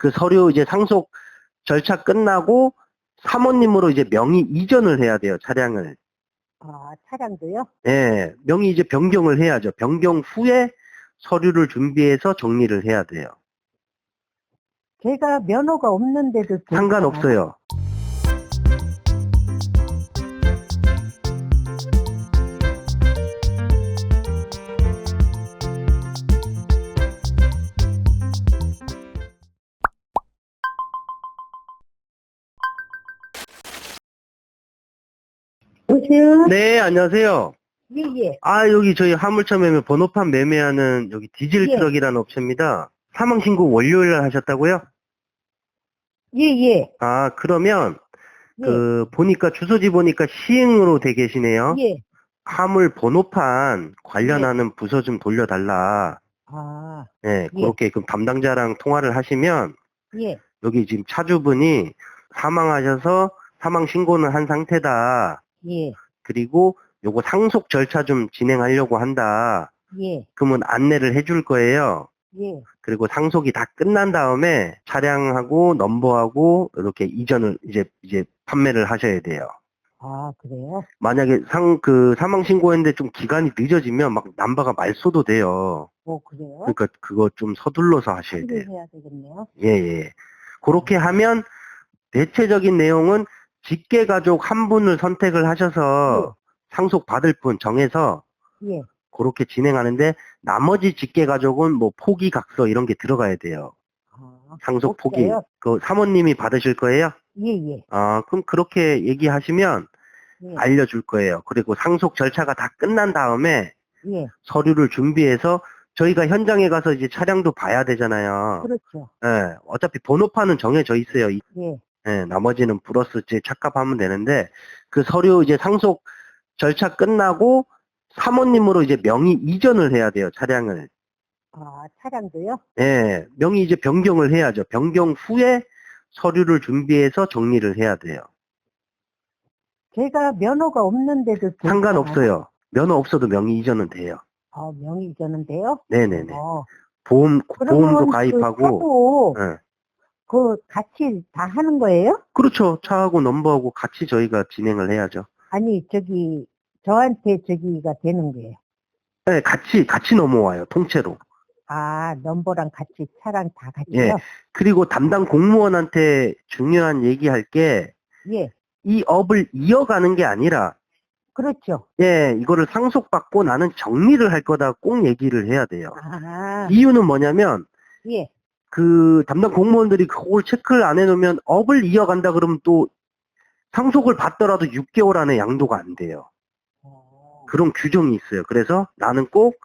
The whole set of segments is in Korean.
그 서류 이제 상속 절차 끝나고 사모님으로 이제 명의 이전을 해야 돼요, 차량을. 아, 차량도요? 예, 명의 이제 변경을 해야죠. 변경 후에 서류를 준비해서 정리를 해야 돼요. 제가 면허가 없는데도? 상관없어요. 여보세요? 네, 안녕하세요. 예, 예. 아, 여기 저희 화물차 매매 번호판 매매하는 여기 디젤 예. 트럭이라는 업체입니다. 사망 신고 월요일 날 하셨다고요? 예, 예. 아, 그러면 예. 그 보니까 주소지 보니까 시행으로 돼 계시네요. 예. 화물 번호판 관련하는 부서 좀 돌려달라. 아, 네, 예. 그렇게 그 담당자랑 통화를 하시면 예. 여기 지금 차주분이 사망하셔서 사망 신고는 한 상태다. 예. 그리고 요거 상속 절차 좀 진행하려고 한다. 예. 그러면 안내를 해줄 거예요. 예. 그리고 상속이 다 끝난 다음에 차량하고 넘버하고 이렇게 이전을 이제 이제 판매를 하셔야 돼요. 아, 그래요? 만약에 상 그 사망 신고했는데 좀 기간이 늦어지면 막 남바가 말소도 돼요. 어, 그래요? 그러니까 그거 좀 서둘러서 하셔야 돼요. 해야 되겠네요. 예, 예. 그렇게 하면 대체적인 내용은 직계 가족 한 분을 선택을 하셔서 상속 받을 분 정해서 예. 그렇게 진행하는데 나머지 직계 가족은 뭐 포기 각서 이런 게 들어가야 돼요. 아, 상속 포기. 없어요? 그 사모님이 받으실 거예요? 예, 예. 아, 그럼 그렇게 얘기하시면 예. 알려줄 거예요. 그리고 상속 절차가 다 끝난 다음에 예. 서류를 준비해서 저희가 현장에 가서 이제 차량도 봐야 되잖아요. 그렇죠. 예, 어차피 번호판은 정해져 있어요. 이- 예. 예, 나머지는 플러스 이제 착각하면 되는데 그 서류 이제 상속 절차 끝나고 사모님으로 이제 명의 이전을 해야 돼요. 차량을. 아, 차량도요? 예, 명의 이제 변경을 해야죠. 변경 후에 서류를 준비해서 정리를 해야 돼요. 제가 면허가 없는데도? 상관없어요. 면허 없어도 명의 이전은 돼요. 아, 명의 이전인데요? 네네네. 어. 보험, 보험도 그 가입하고, 차도 예. 그 같이 다 하는 거예요? 그렇죠. 차하고 넘버하고 같이 저희가 진행을 해야죠. 아니, 저기, 저한테 저기가 되는 거예요. 네, 같이, 같이 넘어와요. 통째로. 아, 넘버랑 같이, 차랑 다 같이요? 예. 그리고 담당 공무원한테 중요한 얘기할 게, 예. 이 업을 이어가는 게 아니라, 그렇죠. 예, 이거를 상속받고 나는 정리를 할 거다 꼭 얘기를 해야 돼요. 아, 이유는 뭐냐면, 예. 그 담당 공무원들이 그걸 체크를 안 해놓으면 업을 이어간다 그러면 또 상속을 받더라도 6개월 안에 양도가 안 돼요. 어, 그런 규정이 있어요. 그래서 나는 꼭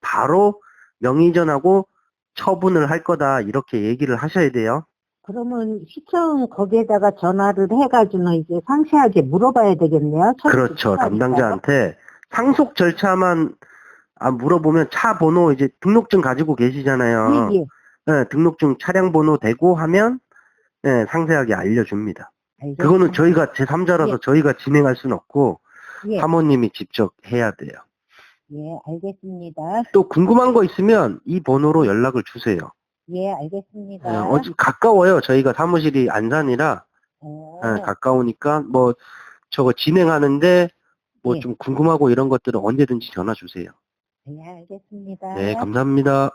바로 명의전하고 처분을 할 거다 이렇게 얘기를 하셔야 돼요. 그러면 시청 거기에다가 전화를 해가지고 이제 상세하게 물어봐야 되겠네요. 그렇죠. 담당자한테 상속 절차만 아, 물어보면 차 번호 이제 등록증 가지고 계시잖아요. 예, 예. 예, 등록증 차량 번호 대고 하면 예, 상세하게 알려줍니다. 알겠습니다. 그거는 저희가 제3자라서 예. 저희가 진행할 수는 없고 예, 사모님이 직접 해야 돼요. 예, 알겠습니다. 또 궁금한 거 있으면 이 번호로 연락을 주세요. 예, 예, 알겠습니다. 어, 좀 가까워요. 저희가 사무실이 안산이라 어, 예, 가까우니까 뭐 저거 진행하는데 뭐 예. 좀 궁금하고 이런 것들은 언제든지 전화 주세요. 예, 알겠습니다. 네, 감사합니다.